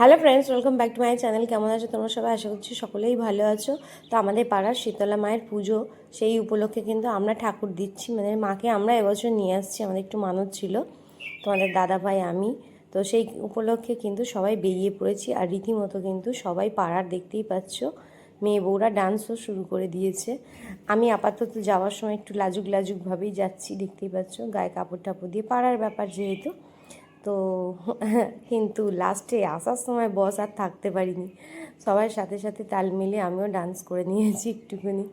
Hello friends welcome back to my channel কেমন আছো তোমরা সবাই? আশা করছি সকলেই ভালো আছো। তো আমাদের পাড়ার শীতলা মায়ের পুজো, সেই উপলক্ষে কিন্তু আমরা ঠাকুর দিচ্ছি। মানে মাকে আমরা এবছর নিয়ে আসছি, আমাদের একটু মানত ছিল। তোমাদের দাদা ভাই, আমি। তো সেই উপলক্ষে কিন্তু সবাই বেরিয়ে পড়েছি আর রীতিমতো কিন্তু সবাই পাড়ার দেখতেই পাচ্ছ, মেয়ে বউরা ডান্সও শুরু করে দিয়েছে। আমি আপাতত যাওয়ার সময় একটু লাজুক লাজুকভাবেই যাচ্ছি, দেখতেই পাচ্ছ। গায়ে কাপড় টাপড় দিয়ে পাড়ার ব্যাপার যেহেতু। তো কিন্তু লাস্টে আসার সময় বস আর থাকতে পারিনি। সবার সাথে সাথে তাল মিলিয়ে আমিও ডান্স করে নিয়েছি একটুখানি।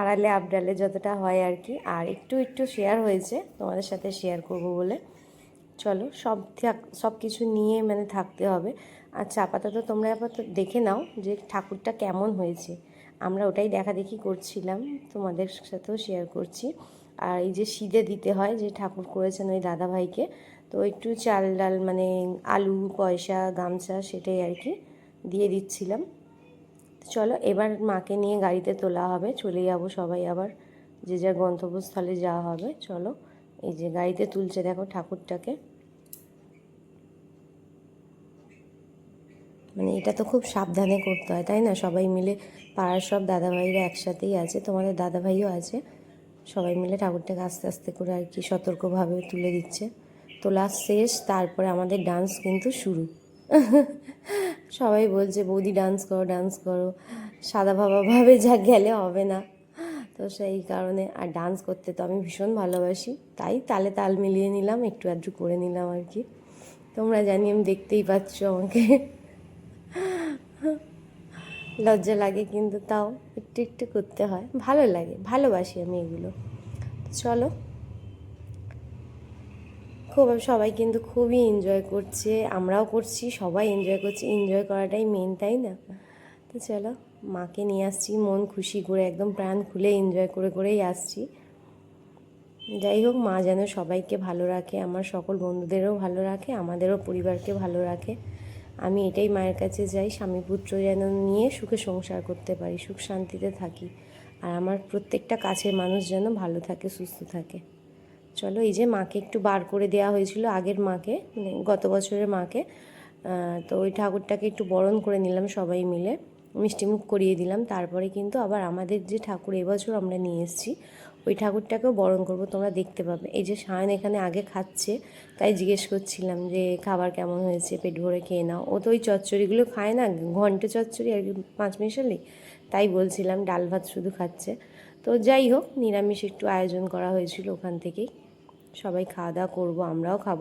আড়ালে আবডালে যতটা হয় আর কি। আর একটু একটু শেয়ার হয়েছে, তোমাদের সাথে শেয়ার করব বলে। চলো, সব সব কিছু নিয়ে মানে থাকতে হবে। আচ্ছা আপাতত তোমরা আপাতত দেখে নাও যে ঠাকুরটা কেমন হয়েছে। আমরা ওটাই দেখা দেখি করছিলাম, তোমাদের সাথেও শেয়ার করছি। আর এই যে সিদে দিতে হয়, যে ঠাকুর করেছেন ওই দাদা ভাইকে তো একটু চাল ডাল মানে আলু, পয়সা, গামছা সেটাই আর কি দিয়ে দিচ্ছিলাম। চলো এবার মাকে নিয়ে গাড়িতে তোলা হবে, চলে যাব সবাই আবার, যে যার গন্তব্যস্থলে যাওয়া হবে। চলো এই যে গাড়িতে তুলছে দেখো ঠাকুরটাকে। মানে এটা তো খুব সাবধানে করতে হয়, তাই না? সবাই মিলে পাড়ার সব দাদাভাইরা একসাথেই আছে, তোমাদের দাদাভাইও আছে। সবাই মিলে ঠাকুরটাকে আস্তে আস্তে করে আর কি সতর্কভাবে তুলে দিচ্ছে। তোলা শেষ, তারপরে আমাদের ডান্স কিন্তু শুরু। সবাই বলছে, বৌদি ডান্স করো ডান্স করো। সাদা ভাবে যা গেলে হবে না। তো সেই কারণে আর ডান্স করতে তো আমি ভীষণ ভালোবাসি। তাই তালে তাল মিলিয়ে নিলাম, একটু আধটু করে নিলাম আর কি। তোমরা জানি, আমি দেখতেই পাচ্ছ আমাকে। লজ্জা লাগে কিন্তু তাও একটু একটু করতে হয়। ভালো লাগে, ভালোবাসি আমি এগুলো। চলো খুব সবাই কিন্তু খুবই এনজয় করছে। আমরাও করছি, সবাই এনজয় করছে। এনজয় করাটাই মেন তাই না? তো চলো, মাকে নিয়ে আসছি, মন খুশি করে, একদম প্রাণ খুলে এনজয় করে করেই আসছি। যাই হোক, মা যেন সবাইকে ভালো রাখে, আমার সকল বন্ধুদেরও ভালো রাখে, আমাদেরও পরিবারকে ভালো রাখে। আমি এটাই মায়ের কাছে যাই স্বামী পুত্র যেন নিয়ে সুখে সংসার করতে পারি, সুখ শান্তিতে থাকি। আর আমার প্রত্যেকটা কাছের মানুষ যেন ভালো থাকে, সুস্থ থাকে। চলো, এই যে মাকে একটু বার করে দেওয়া হয়েছিল আগের মাকে মানে গত বছরের মাকে। তো ওই ঠাকুরটাকে একটু বরণ করে নিলাম সবাই মিলে মিষ্টিমুখ করিয়ে দিলাম। তারপরে কিন্তু আবার আমাদের যে ঠাকুর এবছর আমরা নিয়ে এসেছি, ওই ঠাকুরটাকেও বরণ করব, তোমরা দেখতে পাবে। এই যে সায়ন এখানে আগে খাচ্ছে, তাই জিজ্ঞেস করছিলাম যে খাবার কেমন হয়েছে, পেট ভরে খেয়ে নাও। ও তো ওই চচ্চড়িগুলো খায় না, ঘন্টে চচ্চড়ি আর কি পাঁচ মিশালি? তাই বলছিলাম, ডাল ভাত শুধু খাচ্ছে। তো যাই হোক, নিরামিষ একটু আয়োজন করা হয়েছিল ওখান থেকেই। সবাই খাওয়া দাওয়া করব, আমরাও খাব।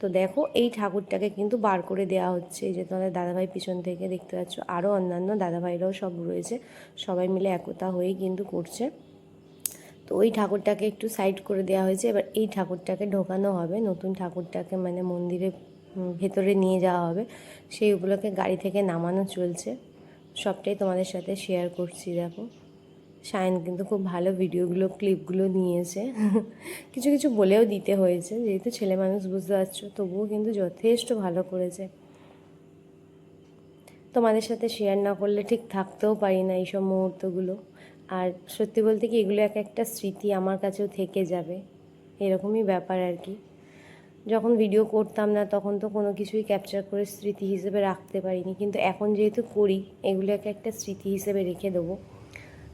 তো দেখো, এই ঠাকুরটাকে কিন্তু বার করে দেওয়া হচ্ছে। এই যে তোমাদের দাদাভাই পিছন থেকে দেখতে পাচ্ছ আরও অন্যান্য দাদাভাইরাও সব রয়েছে। সবাই মিলে একতা হয়েই কিন্তু করছে। তো ওই ঠাকুরটাকে একটু সাইড করে দেওয়া হয়েছে। এবার এই ঠাকুরটাকে ঢোকানো হবে। নতুন ঠাকুরটাকে মানে মন্দিরে ভেতরে নিয়ে যাওয়া হবে। সেই উপলক্ষে গাড়ি থেকে নামানো চলছে। সবটাই তোমাদের সাথে শেয়ার করছি, দেখো। সায়ন কিন্তু খুব ভালো ভিডিওগুলো, ক্লিপগুলো নিয়েছে। কিছু কিছু বলেও দিতে হয়েছে, যেহেতু ছেলে মানুষ বুঝতে পারছ, তবুও কিন্তু যথেষ্ট ভালো করেছে। তোমাদের সাথে শেয়ার না করলে ঠিক থাকতেও পারি না এইসব মুহূর্তগুলো। আর সত্যি বলতে কি, এগুলো এক একটা স্মৃতি আমার কাছেও থেকে যাবে। এরকমই ব্যাপার আর কি। যখন ভিডিও করতাম না, তখন তো কোনো কিছুই ক্যাপচার করে স্মৃতি হিসেবে রাখতে পারিনি। কিন্তু এখন যেহেতু করি, এগুলো এক একটা স্মৃতি হিসেবে রেখে দেবো।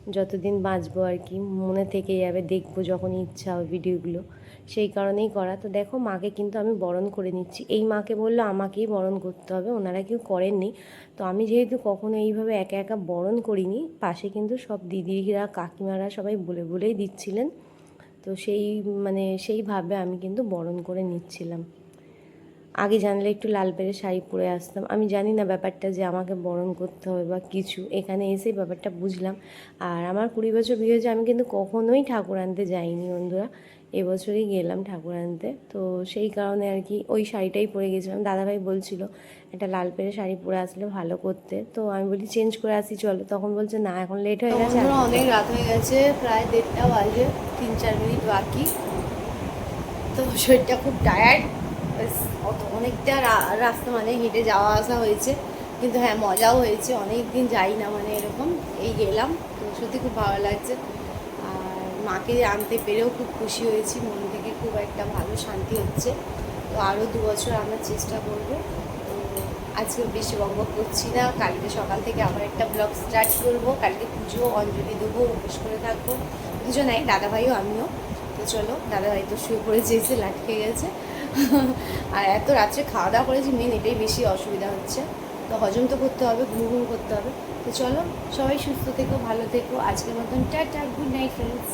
যতদিন বাঁচবো আর কি, মনে থেকে যাবে, দেখব যখন ইচ্ছা হবে ভিডিওগুলো। সেই কারণেই করা। তো দেখো, মাকে কিন্তু আমি বরণ করে নিচ্ছি। এই মাকে বলল আমাকেই বরণ করতে হবে, ওনারা কেউ করেননি। তো আমি যেহেতু কখনো এইভাবে একা একা বরণ করিনি, পাশে কিন্তু সব দিদিরা, কাকিমারা সবাই বলে বলেই দিচ্ছিলেন। তো সেই মানে সেইভাবে আমি কিন্তু বরণ করে নিচ্ছিলাম। আগে জানলে একটু লাল পেরে শাড়ি পরে আসতাম। আমি জানি না ব্যাপারটা যে আমাকে বরণ করতে হবে বা কিছু। এখানে এসেই ব্যাপারটা বুঝলাম। আর আমার কুড়ি বছর বিয়ে হয়েছে আমি কিন্তু কখনোই ঠাকুর আনতে যাইনি বন্ধুরা। এবছরই গেলাম ঠাকুর আনতে। তো সেই কারণে আর কি ওই শাড়িটাই পরে গেছিলাম। দাদাভাই বলছিল একটা লাল পেরে শাড়ি পরে আসলে ভালো করতে। তো আমি বলি চেঞ্জ করে আসি চলো। তখন বলছে না এখন লেট হয়ে গেছে। অনেক রাত হয়ে গেছে প্রায় দেড়টা বাজে তিন চার মিনিট বাকি। তো শরীরটা খুব টায়ার্ড অনেকটা রাস্তা মানে হেঁটে যাওয়া আসা হয়েছে। কিন্তু হ্যাঁ মজাও হয়েছে অনেক দিন যাই না মানে এরকম, এই গেলাম। তো সত্যি খুব ভালো লাগছে। আর মাকে আনতে পেরেও খুব খুশি হয়েছি, মন থেকে খুব একটা ভালো শান্তি হচ্ছে। তো আরও দু বছর আমরা চেষ্টা করব। তো আজকে বেশি বকবক করছি না, কালকে সকাল থেকে আবার একটা ব্লগ স্টার্ট করব। কালকে পুজো, অঞ্জলি দেবো, উপোস করে থাকব। পুজো নাই দাদাভাইও, আমিও। তো চলো, দাদাভাই তো শুয়ে পড়েছে, এসে লাটকে গেছে। আর এত রাত্রে খাওয়া দাওয়া করেছি মেন এটাই বেশি অসুবিধা হচ্ছে। তো হজম তো করতে হবে, ঘুম ঘুম করতে হবে। তো চলো, সবাই সুস্থ থেকো, ভালো থেকো। আজকের মতন টা টাটা গুড নাইট ফ্রেন্ডস